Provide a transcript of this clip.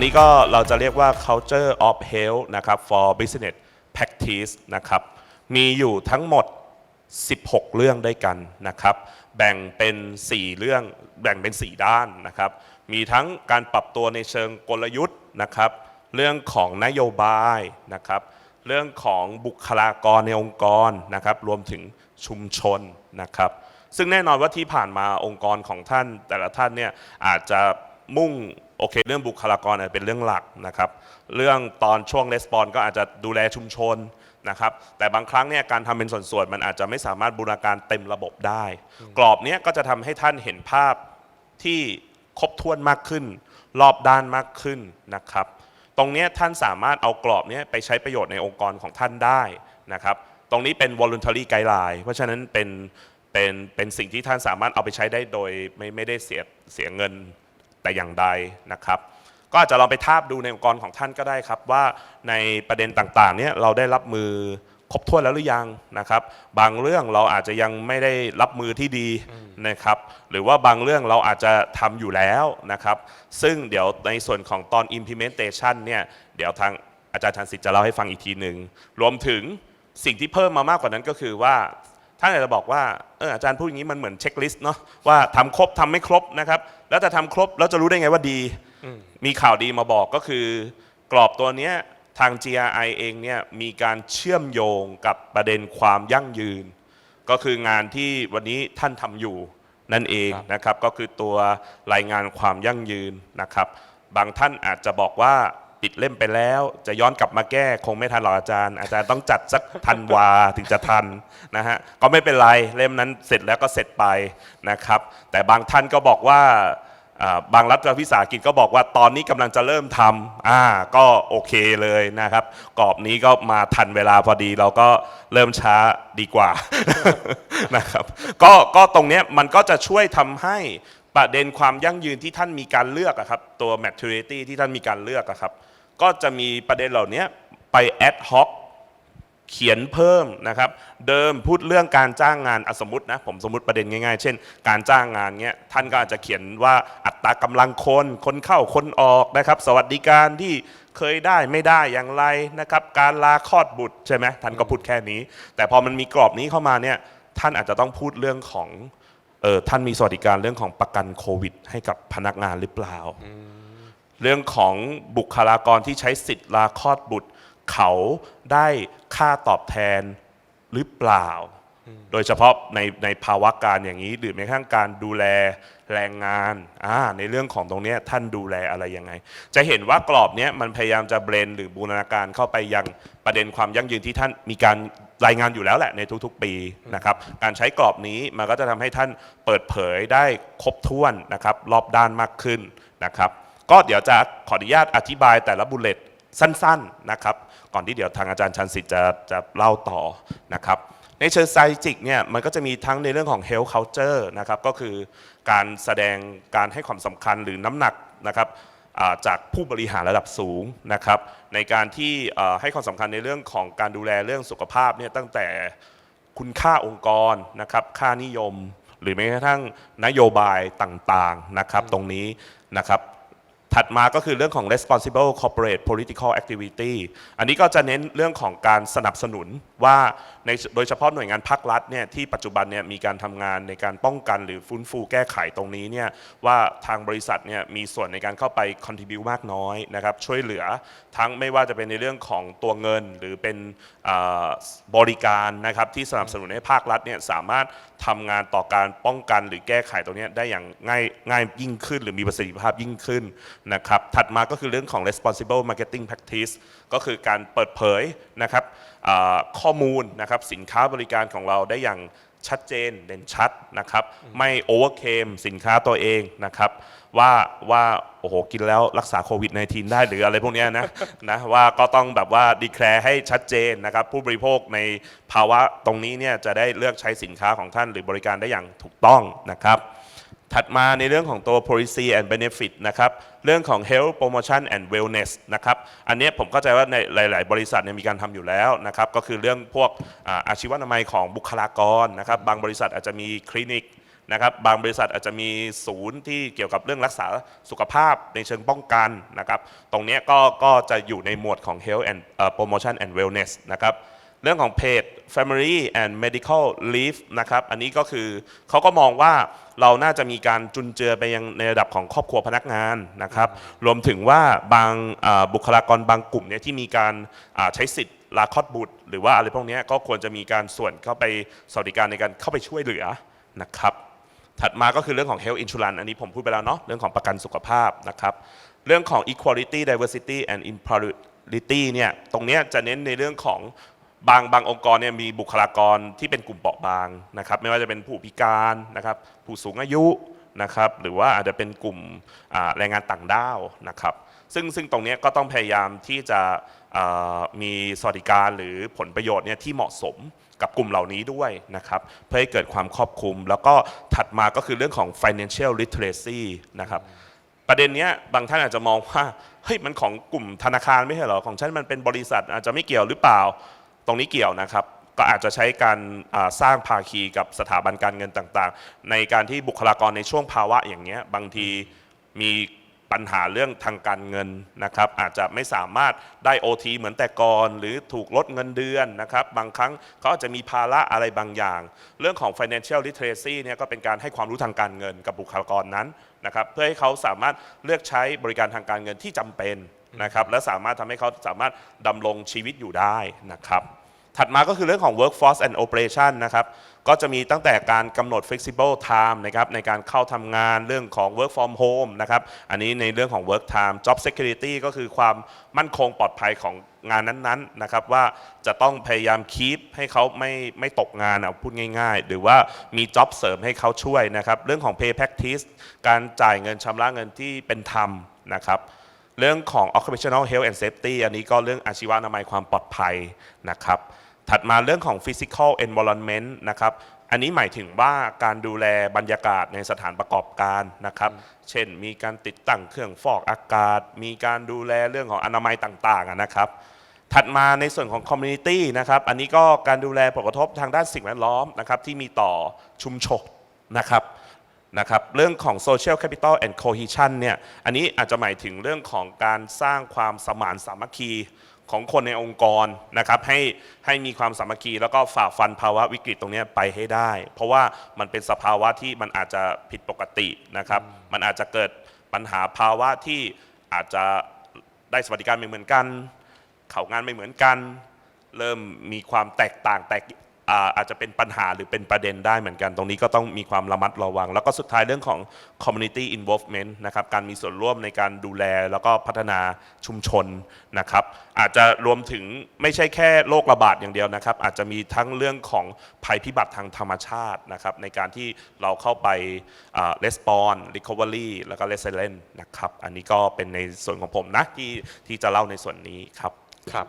รงนี้ก็เราจะเรียกว่า culture of health นะครับ for business practice นะครับ มีอยู่ทั้งหมด 16 เรื่องด้วยกันนะครับ แบ่งเป็น 4 เรื่อง แบ่งเป็น 4 ด้านนะครับ มีทั้งการปรับตัวในเชิงกลยุทธ์นะครับ เรื่องของนโยบายนะครับ เรื่องของบุคลากรในองค์กรนะครับ รวมถึงชุมชนนะครับ ซึ่งแน่นอนว่าที่ผ่านมาองค์กรของท่านแต่ละท่านเนี่ยอาจจะมุ่ง โอเค เรื่องบุคลากรเป็นเรื่องหลักนะครับ เรื่องตอนช่วงレスปอนก็อาจจะดูแลชุมชนนะครับ แต่บางครั้งเนี่ยการทำเป็นส่วนๆมันอาจจะไม่สามารถบูรณาการเต็มระบบได้ กรอบเนี้ยก็จะทำให้ท่านเห็นภาพที่ครบถ้วนมากขึ้น รอบด้านมากขึ้นนะครับ ตรงเนี้ยท่านสามารถเอากรอบเนี้ยไปใช้ประโยชน์ในองค์กรของท่านได้นะครับ ตรงนี้เป็น voluntary guideline เพราะฉะนั้นเป็นเป็นเป็นสิ่งที่ท่านสามารถเอาไปใช้ได้โดยไม่ไม่ได้เสียเสียเงิน แต่อย่างใดนะครับ ก็อาจจะลองไปทาบดูในองค์กรของท่านก็ได้ครับว่าในประเด็นต่างๆเนี่ยเราได้รับมือครบถ้วนแล้วหรือยังนะครับ บางเรื่องเราอาจจะยังไม่ได้รับมือที่ดีนะครับ หรือว่าบางเรื่องเราอาจจะทำอยู่แล้วนะครับ ซึ่งเดี๋ยวในส่วนของตอน implementation เนี่ยเดี๋ยวทางอาจารย์ชันสิทธิ์จะเล่าให้ฟังอีกทีหนึ่งรวมถึงสิ่งที่เพิ่มมามากกว่านั้นก็คือว่าท่านอาจจะบอกว่าเอออาจารย์พูดอย่างนี้มันเหมือนเช็คลิสต์เนาะว่าทำครบทำไม่ครบนะครับ แล้วจะทำครบแล้วจะรู้ได้ไงว่าดี มีข่าวดีมาบอกก็คือกรอบตัวเนี้ยทาง GRI เองเนี่ยมีการเชื่อมโยงกับประเด็นความยั่งยืน ก็คืองานที่วันนี้ท่านทำอยู่นั่นเองนะครับก็คือตัวรายงานความยั่งยืนนะครับ บางท่านอาจจะบอกว่า ปิดเล่มไปแล้ว จะย้อนกลับมาแก้คงไม่ทันหรอกอาจารย์ อาจารย์ต้องจัดสักทันวาถึงจะทันนะฮะก็ไม่เป็นไรเล่มนั้นเสร็จแล้วก็เสร็จไปนะครับ แต่บางท่านก็บอกว่าบางรัฐวิสาหกิจก็บอกว่าตอนนี้กำลังจะเริ่มทำอ่าก็โอเคเลยนะครับ กรอบนี้ก็มาทันเวลาพอดีเราก็เริ่มช้าดีกว่านะครับก็ก็ตรงเนี้ยมันก็จะช่วยทำให้ประเด็นความยั่งยืนที่ท่านมีการเลือกอะครับตัว maturity ที่ท่านมีการเลือกอะครับ ก็จะมีประเด็นเหล่านี้ไป ad hoc เขียนเพิ่มนะครับ เดิมพูดเรื่องการจ้างงานอสมมตินะผมสมมติประเด็นง่ายๆ เช่น การจ้างงานเงี้ยท่านก็อาจจะเขียนว่าอัตรากำลังคนคนเข้าคนออกนะครับ สวัสดิการที่เคยได้ไม่ได้อย่างไรนะครับ การลาคลอดบุตรใช่ไหมท่านก็พูดแค่นี้ แต่พอมันมีกรอบนี้เข้ามาเนี่ยท่านอาจจะต้องพูดเรื่องของเออท่านมีสวัสดิการเรื่องของประกันโควิด ให้กับพนักงานหรือเปล่า เรื่องของบุคลากรที่ใช้สิทธิ์ลาคลอดบุตร เขาได้ค่าตอบแทนหรือเปล่า โดยเฉพาะในในภาวะการอย่างนี้หรือแม้กระทั่งการดูแลแรงงานอ่าในเรื่องของตรงเนี้ยท่านดูแลอะไรยังไง จะเห็นว่ากรอบเนี้ยมันพยายามจะเบรนหรือบูรณาการเข้าไปยังประเด็นความยั่งยืนที่ท่านมีการรายงานอยู่แล้วแหละในทุกๆ ปีนะครับการใช้กรอบนี้มันก็จะทำให้ท่านเปิดเผยได้ครบถ้วนนะครับรอบด้านมากขึ้นนะครับ ก็เดี๋ยวจะขออนุญาตอธิบายแต่ละบุลเลตสั้นๆนะครับ ก่อนที่เดี๋ยวทางอาจารย์ชันสิทธิ์จะจะเล่าต่อนะครับในเชิงไซจิกเนี่ยมันก็จะมีทั้งในเรื่องของ health culture นะครับก็คือการแสดงการให้ความสำคัญหรือน้ำหนักนะครับจากผู้บริหารระดับสูงนะครับ ในการที่ให้ความสำคัญในเรื่องของการดูแลเรื่องสุขภาพเนี่ยตั้งแต่คุณค่าองค์กรนะครับค่านิยม หรือแม้กระทั่งนโยบายต่างๆนะครับตรงนี้นะครับ ถัดมาก็คือเรื่องของ responsible corporate political activity อันนี้ก็จะเน้นเรื่องของการสนับสนุนว่าในโดยเฉพาะหน่วยงานภาครัฐเนี่ยที่ปัจจุบันเนี่ยมีการทำงานในการป้องกันหรือฟื้นฟูแก้ไขตรงนี้เนี่ยว่าทางบริษัทเนี่ยมีส่วนในการเข้าไป contribute มากน้อยนะครับช่วยเหลือทั้งไม่ว่าจะเป็นในเรื่องของตัวเงินหรือเป็นบริการนะครับที่สนับสนุนให้ภาครัฐเนี่ยสามารถทำงานต่อการป้องกันหรือแก้ไขตรงนี้ได้อย่างง่ายง่ายยิ่งขึ้น หรือมีประสิทธิภาพยิ่งขึ้นนะครับถัดมาก็คือเรื่องของ responsible marketing practice ก็คือการเปิดเผยนะครับอ่าข้อมูลนะครับสินค้าบริการของเราได้อย่างชัดเจนเด่นชัดนะครับไม่โอเวอร์เคมสินค้าตัวเองนะครับว่าว่าโอ้โหกินแล้วรักษาโควิด -19 ได้หรืออะไรพวกเนี้ยนะนะว่าก็ต้องแบบว่าดีแคลร์ให้ชัดเจนนะครับผู้บริโภคในภาวะตรงนี้เนี่ยจะได้เลือกใช้สินค้าของท่านหรือบริการได้อย่างถูกต้องนะครับ ถัดมาในเรื่องของตัว policy and benefit นะครับ เรื่องของ health promotion and wellness นะครับ อันนี้ผมเข้าใจว่าในหลาย ๆ บริษัทเนี่ยมีการทำอยู่แล้วนะครับ ก็คือเรื่องพวกอาชีวนามัยของบุคลากรนะครับ บางบริษัทอาจจะมีคลินิกนะครับ บางบริษัทอาจจะมีศูนย์ที่เกี่ยวกับเรื่องรักษาสุขภาพในเชิงป้องกันนะครับ ตรงนี้ก็ก็จะอยู่ในหมวดของ health and promotion and wellness นะครับ เรื่องของ paid family and medical leave นะครับ อันนี้ก็คือเขาก็มองว่าเราน่าจะมีการจุนเจือไปยังในระดับของครอบครัวพนักงานนะครับ รวมถึงว่าบางบุคลากรบางกลุ่มเนี่ยที่มีการใช้สิทธิ์ลาคลอดบุตร หรือว่าอะไรพวกนี้ก็ควรจะมีการส่วนเข้าไปสวัสดิการในการเข้าไปช่วยเหลือนะครับ ถัดมาก็คือเรื่องของ health insurance อันนี้ผมพูดไปแล้วเนาะเรื่องของประกันสุขภาพนะครับ เรื่องของ equality diversity and equality เนี่ยตรงเนี้ยจะเน้นในเรื่องของ บางบางองค์กรเนี่ยมีบุคลากรที่เป็นกลุ่มเปราะบางนะครับ ไม่ว่าจะเป็นผู้พิการนะครับ ผู้สูงอายุนะครับ หรือว่าอาจจะเป็นกลุ่มแรงงานต่างด้าวนะครับ ซึ่งซึ่งตรงนี้ก็ต้องพยายามที่จะมีสวัสดิการหรือผลประโยชน์เนี่ยที่เหมาะสมกับกลุ่มเหล่านี้ด้วยนะครับ เพื่อให้เกิดความครอบคลุม แล้วก็ถัดมาก็คือเรื่องของ financial literacy นะครับประเด็นเนี้ยบางท่านอาจจะมองว่าเฮ้ยมันของกลุ่มธนาคารไม่ใช่เหรอ ของฉันมันเป็นบริษัทอาจจะไม่เกี่ยวหรือเปล่า ตรงนี้เกี่ยวนะครับ ก็อาจจะใช้การสร้างภาคีกับสถาบันการเงินต่างๆ ในการที่บุคลากรในช่วงภาวะอย่างเงี้ยบางทีมีปัญหาเรื่องทางการเงินนะครับ อาจจะไม่สามารถได้ OT เหมือนแต่ก่อนหรือถูกลดเงินเดือนนะครับ บางครั้งเขาอาจจะมีภาระอะไรบางอย่าง เรื่องของ financial literacy เนี่ยก็เป็นการให้ความรู้ทางการเงินกับบุคลากรนั้นนะครับ เพื่อให้เขาสามารถเลือกใช้บริการทางการเงินที่จำเป็น นะครับและสามารถทำให้เขาสามารถดำรงชีวิตอยู่ได้นะครับถัดมาก็คือเรื่องของ workforce and operation นะครับ ก็จะมีตั้งแต่การกำหนด flexible time นะครับในการเข้าทำงานเรื่องของ work from home นะครับ อันนี้ในเรื่องของ work time job security ก็คือความมั่นคงปลอดภัยของงานนั้นๆนะครับ ว่าจะต้องพยายาม keep ให้เขาไม่ไม่ตกงานเอาพูดง่าย ๆ หรือว่ามี job เสริมให้เขาช่วยนะครับ เรื่องของ pay practice การจ่ายเงินชำระเงินที่เป็นธรรมนะครับ เรื่องของ occupational health and safety อันนี้ก็เรื่องอาชีวะอนามัยความปลอดภัยนะครับ ถัดมาเรื่องของ physical environment นะครับอันนี้หมายถึงว่าการดูแลบรรยากาศในสถานประกอบการนะครับ เช่น มีการติดตั้งเครื่องฟอกอากาศ มีการดูแลเรื่องของอนามัยต่างๆนะครับ ถัดมาในส่วนของ community นะครับ อันนี้ก็การดูแลผลกระทบทางด้านสิ่งแวดล้อมนะครับที่มีต่อชุมชนนะครับ นะครับเรื่องของ social capital and cohesion เนี่ยอันนี้อาจจะหมายถึงเรื่องของการสร้างความสมานสามัคคีของคนในองค์กรนะครับให้ให้มีความสามัคคี แล้วก็ฝ่าฟันภาวะวิกฤตตรงนี้ไปให้ได้ เพราะว่ามันเป็นสภาวะที่มันอาจจะผิดปกตินะครับมันอาจจะเกิดปัญหาภาวะที่อาจจะได้สวัสดิการไม่เหมือนกัน เขางานไม่เหมือนกัน เริ่มมีความแตกต่างแตก อาจจะเป็นปัญหาหรือเป็นประเด็นได้เหมือนกัน ตรงนี้ก็ต้องมีความระมัดระวัง แล้วก็สุดท้ายเรื่องของ community involvement นะครับการมีส่วนร่วมในการดูแลแล้วก็พัฒนาชุมชนนะครับอาจจะรวมถึงไม่ใช่แค่โรคระบาดอย่างเดียวนะครับ อาจจะมีทั้งเรื่องของภัยพิบัติทางธรรมชาตินะครับในการที่เราเข้าไป response recovery แล้วก็ resilience นะครับอันนี้ก็เป็นในส่วนของผมนะที่ที่จะเล่าในส่วนนี้ครับครับ